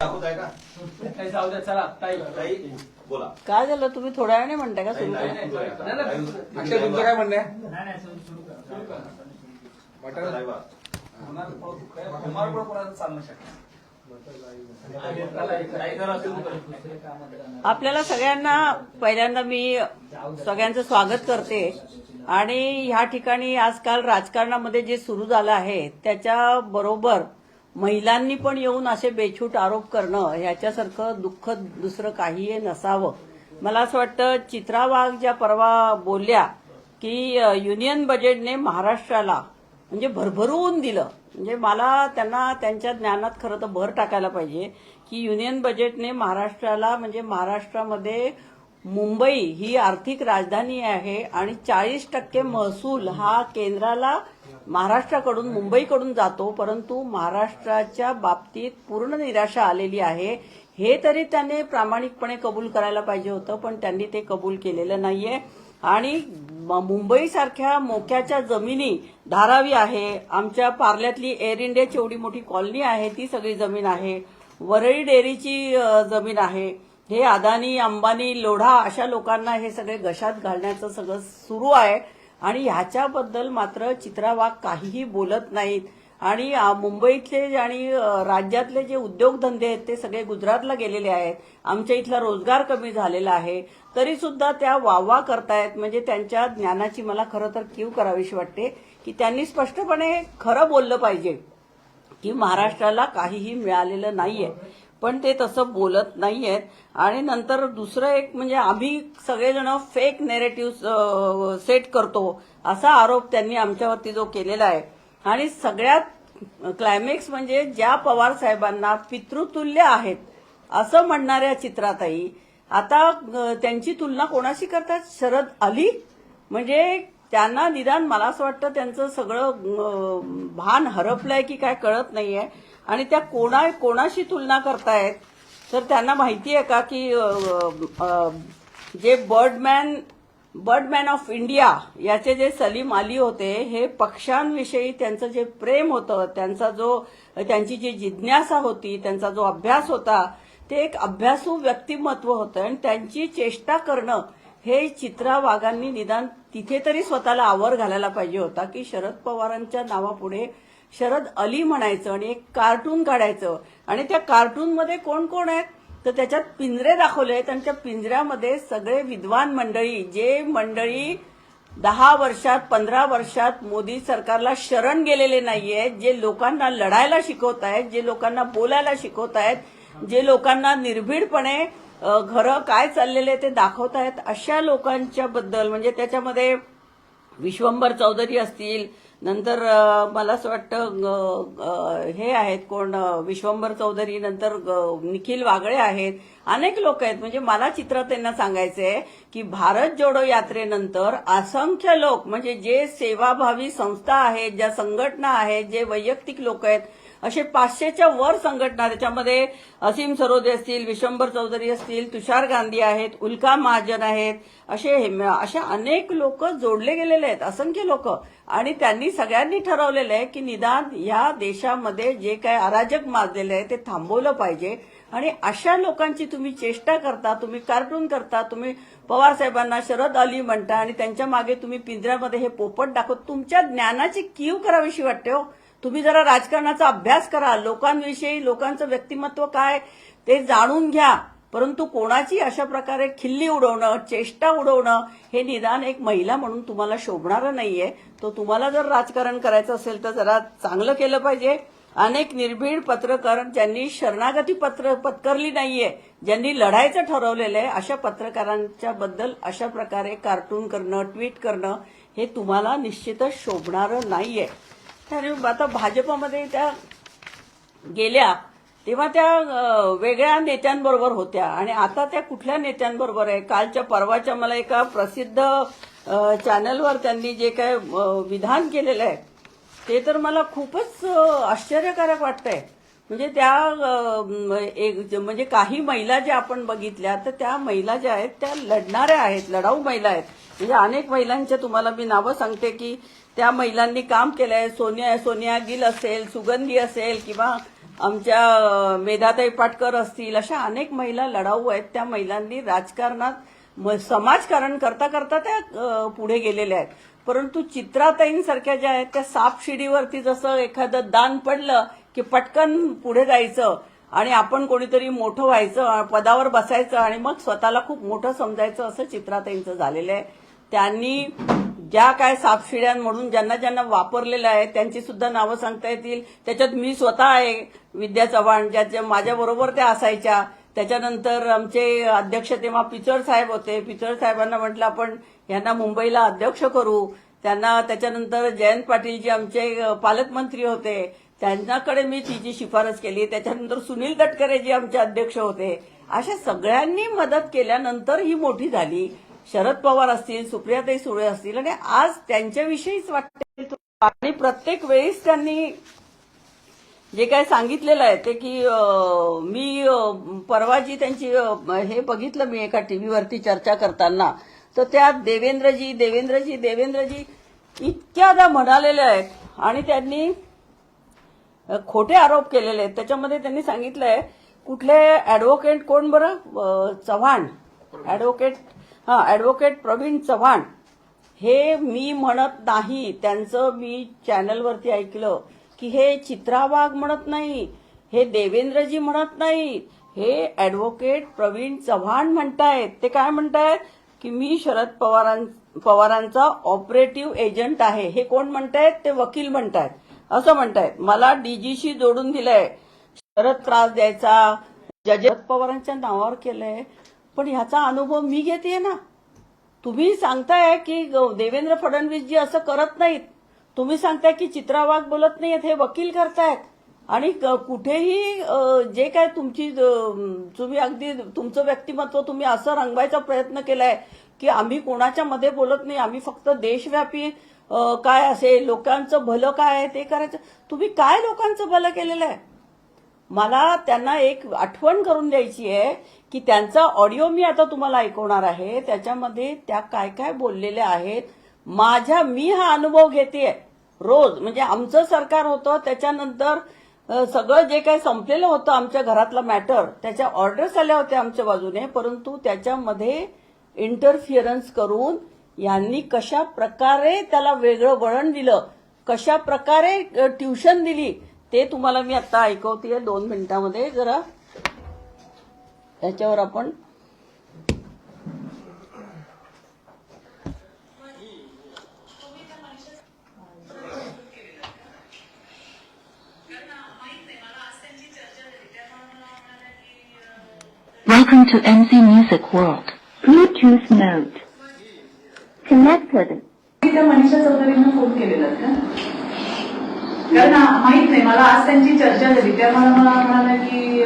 दाखवत आहे का? काही जाऊ द्या चला ताई. ताई बोला. काय झालं? तुम्ही थोड्या वेळाने म्हणताय का? सुरू नाही, करा? नाही, नाही, नाही, नाही, नाही. अक्षय तुमचं काय म्हणणं आहे? नाही नाही सुरू सुरू करा. सुरू करा. Mutton live. आपल्याला सगळ्यांना पहिल्यांदा मी सगळ्यांचं स्वागत करते. आणि ह्या ठिकाणी आजकाल राजकारणामध्ये जे सुरू झालं आहे त्याच्या बरोबर महिलांनी पण येऊन असे बेछूट आरोप करणं ह्याच्यासारखं दुःख दुसरं काहीही नसावं. मला असं वाटतं चित्रा वाघ ज्या परवा बोलल्या की युनियन बजेटने महाराष्ट्राला म्हणजे भरभरून दिलं. म्हणजे मला त्यांना त्यांच्या ज्ञानात खरं तर भर टाकायला पाहिजे की युनियन बजेटने महाराष्ट्राला म्हणजे महाराष्ट्रामध्ये मुंबई ही आर्थिक राजधानी आहे आणि चाळीस टक्के महसूल हा केंद्राला महाराष्ट्राकडून मुंबईकडून जातो परंतु महाराष्ट्राच्या बाबतीत पूर्ण निराशा आलेली आहे. हे तरी त्यांनी प्रामाणिकपणे कबूल करायला पाहिजे होतं पण त्यांनी ते कबूल केलेलं नाहीये. आणि मुंबईसारख्या मोक्याच्या जमिनी धारावी आहे. आमच्या पार्ल्यातली एअर इंडियाची एवढी मोठी कॉलनी आहे ती सगळी जमीन आहे. वरळी डेअरीची जमीन आहे. हे अदानी अंबानी लोढा अशा लोकांना हे सगळे घशात घालण्याचं सगळं सुरू आहे. आणि ह्याच्याबद्दल मात्र चित्रा वाघ काहीही बोलत नाहीत. आणि मुंबईतले आणि राज्यातले जे उद्योगधंदे आहेत ते सगळे गुजरातला गेलेले आहेत. आमच्या इथला रोजगार कमी झालेला आहे. तरी सुद्धा त्या वावा करतायत. म्हणजे त्यांच्या ज्ञानाची मला खरं तर कीव करावीशी वाटते की त्यांनी स्पष्टपणे खरं बोललं पाहिजे की महाराष्ट्राला काहीही मिळालेलं नाहीये. पण ते तसं बोलत नाहीयेत. आणि नंतर दुसरं एक म्हणजे आम्ही सगळेजण फेक नेरेटिव्ह सेट करतो असा आरोप त्यांनी आमच्यावरती जो केलेला आहे. आणि सगळ्यात क्लायमॅक्स म्हणजे ज्या पवार साहेबांना पितृतुल्य आहेत असं म्हणणाऱ्या चित्राताई आता त्यांची तुलना कोणाशी करतात? शरद अली? म्हणजे त्यांना निदान मला असं वाटतं त्यांचं सगळं भान हरपलंय की काय कळत नाहीये. आणि त्या कोणा कोणाशी तुलना करतायत तर त्यांना माहिती आहे का की जे बर्डमॅन बर्डमॅन ऑफ इंडिया याचे जे सलीम अली होते हे पक्ष्यांविषयी त्यांचं जे प्रेम होतं त्यांचा जो त्यांची जी जिज्ञासा होती त्यांचा जो अभ्यास होता ते एक अभ्यासू व्यक्तिमत्व होतं. आणि त्यांची चेष्टा करणं हे चित्रा वाघांनी निदान तिथे तरी स्वतःला आवर घालायला पाहिजे होता की शरद पवारांच्या नावापुढे शरद अली म्हणायचं आणि एक कार्टून काढायचं. आणि त्या कार्टूनमध्ये कोण कोण आहेत? तर त्याच्यात पिंजरे दाखवले आहेत आणि त्या पिंजऱ्यामध्ये सगळे विद्वान मंडळी जे मंडळी दहा वर्षात पंधरा वर्षात मोदी सरकारला शरण गेलेले नाहीये जे लोकांना लढायला शिकवत आहेत जे लोकांना बोलायला शिकवत आहेत जे लोकांना निर्भीडपणे घरं काय चाललेले ते दाखवत आहेत अशा लोकांच्या बद्दल म्हणजे त्याच्यामध्ये विश्वंभर चौधरी असतील नंतर मला असं वाटतं हे आहेत कोण विश्वंभर चौधरी नंतर ग- निखिल वागळे आहेत. अनेक लोक आहेत. म्हणजे मला चित्र त्यांना सांगायचंय की भारत जोडो यात्रेनंतर असंख्य लोक म्हणजे जे सेवाभावी संस्था आहेत ज्या संघटना आहेत जे वैयक्तिक लोक आहेत असे पाचशेच्या वर संघटना त्याच्यामध्ये असीम सरोदे असतील विशंभर चौधरी असतील तुषार गांधी आहेत उल्का महाजन आहेत असे हे- अशा अनेक लोक जोडले गेलेले आहेत असंख्य लोक. आणि त्यांनी सगळ्यांनी ठरवलेलं आहे की निदान या देशामध्ये जे काय अराजक माजलेलं आहे ते थांबवलं पाहिजे. आणि अशा लोकांची तुम्ही चेष्टा करता तुम्ही कार्टून करता तुम्ही पवार साहेबांना शरद अली म्हणता आणि त्यांच्या मागे तुम्ही पिंजऱ्यामध्ये हे पोपट दाखवत तुमच्या ज्ञानाची कीव करावीशी वाटते हो. तुम्ही जरा राजकारणाचा अभ्यास करा. लोकांविषयी लोकांचं व्यक्तिमत्व काय ते जाणून घ्या. परंतु कोणाची अशा प्रकारे खिल्ली उडवणं चेष्टा उडवणं हे निदान एक महिला म्हणून तुम्हाला शोभणारं नाहीये. तो तुम्हाला जर राजकारण करायचं असेल तर जरा चांगलं केलं पाहिजे. अनेक निर्भीड पत्रकार ज्यांनी शरणागती पत्र पत्करली नाहीये ज्यांनी लढायचं ठरवलेलं आहे अशा पत्रकारांच्या बद्दल अशा प्रकारे कार्टून करणं ट्विट करणं हे तुम्हाला निश्चितच शोभणारं नाहीये. आणि आता भाजपमध्ये त्या गेल्या तेव्हा त्या वेगळ्या नेत्यांबरोबर होत्या. आणि आता त्या कुठल्या नेत्यांबरोबर आहे? कालच्या परवाच्या मला एका प्रसिद्ध चॅनलवर त्यांनी जे काय विधान केलेलं आहे ते तर मला खूपच आश्चर्यकारक वाटतंय. म्हणजे त्या एक म्हणजे काही महिला ज्या आपण बघितल्या तर त्या महिला ज्या आहेत त्या लढणाऱ्या आहेत लढाऊ महिला आहेत. म्हणजे अनेक महिलांच्या तुम्हाला मी नावं सांगते की त्या महिलांनी काम केलंय. सोनिया सोनिया गिल असेल सुगंधी असेल किंवा आमच्या मेधाताई पाटकर असतील अशा अनेक महिला लढाऊ आहेत. त्या महिलांनी राजकारणात म- समाजकारण करता करता त्या पुढे गेलेल्या आहेत. परंतु चित्राताईंसारख्या ज्या आहेत त्या सापशिडीवरती जसं एखादं दान पडलं की पटकन पुढे जायचं आणि आपण कोणीतरी मोठं व्हायचं पदावर बसायचं आणि मग स्वतःला खूप मोठं समजायचं असं चित्राताईंचं झालेलं आहे. त्यांनी ज्या काय सापशिड्या म्हणून ज्यांना ज्यांना वापरलेलं आहे त्यांची सुद्धा नावं सांगता येतील. त्याच्यात मी स्वतः आहे विद्या चव्हाण ज्याच्या माझ्याबरोबर त्या असायच्या. त्याच्यानंतर आमचे अध्यक्ष तेव्हा पिचड साहेब होते. पिचड साहेबांना म्हटलं आपण यांना मुंबईला अध्यक्ष करू. त्यांना त्याच्यानंतर जयंत पाटील जे आमचे पालकमंत्री होते त्यांच्याकडे मी तिची शिफारस केली. त्याच्यानंतर सुनील तटकरे जे आमचे अध्यक्ष होते. अशा सगळ्यांनी मदत केल्यानंतर ही मोठी झाली. शरद पवार असतील सुप्रियाताई सुळे असतील आणि आज त्यांच्याविषयीच वाटते आणि प्रत्येक वेळेस त्यांनी जे काय सांगितलेलं आहे ते की मी परवा जी त्यांची हे बघितलं मी एका टीव्हीवरती चर्चा करताना. तर त्यात देवेंद्रजी देवेंद्रजी देवेंद्रजी इतक्यादा म्हणालेले आहेत. आणि त्यांनी खोटे आरोप केलेले आहेत. त्याच्यामध्ये त्यांनी सांगितलंय कुठले ऍडव्होकेट कोण बरं? चव्हाण. ऍडव्होकेट हा ऍडव्होकेट प्रवीण चव्हाण. हे मी म्हणत नाही. त्यांचं मी चॅनलवरती ऐकलं की हे चित्रा वाघ म्हणत नाही हे देवेंद्रजी म्हणत नाही हे ऍडव्होकेट प्रवीण चव्हाण म्हणतायत. ते काय म्हणतायत? की मी शरद पवारां पवारांचा ऑपरेटिव्ह एजंट आहे. हे कोण म्हणतायत? ते वकील म्हणतायत. असं म्हणतायत. मला डीजीशी जोडून दिलंय. शरद त्रास द्यायचा. जज पवारांच्या नावावर केलंय पण ह्याचा अनुभव मी घेते ना. तुम्ही सांगताय की ग- देवेंद्र फडणवीसजी असं करत नाहीत. तुम्ही सांगताय की चित्रा वाघ बोलत नाहीत हे वकील करतायत. आणि क- कुठेही जे काय तुमची तुम्ही अगदी तुमचं व्यक्तिमत्व तुम्ही असं रंगवायचा प्रयत्न केलाय की आम्ही कोणाच्या मध्ये बोलत नाही आम्ही फक्त देशव्यापी काय असेल लोकांचं भलं काय आहे ते करायचं. तुम्ही काय लोकांचं भलं केलेलं आहे? मला त्यांना एक आठवण करून द्यायची आहे की त्यांचा ऑडिओ मी आता तुम्हाला ऐकवणार आहे. त्याच्यामध्ये त्या काय काय बोललेल्या आहेत. माझ्या मी हा अनुभव घेते रोज. म्हणजे आमचं सरकार होतं त्याच्यानंतर सगळं जे काही संपलेलं होतं आमच्या घरातलं मॅटर त्याच्या ऑर्डर्स आल्या होत्या आमच्या बाजूने परंतु त्याच्यामध्ये इंटरफिअरन्स करून यांनी कशा प्रकारे त्याला वेगळं वळण दिलं कशा प्रकारे ट्युशन दिली ते तुम्हाला मी आता ऐकवते दोन मिनिटामध्ये जरा त्याच्यावर आपण Welcome to MC Music World. Bluetooth mode. Connected. Manisha चौधरींना phone केलेला का कारण माहीत नाही मला आज त्यांची चर्चा झाली. त्या मला मला म्हणाल्या की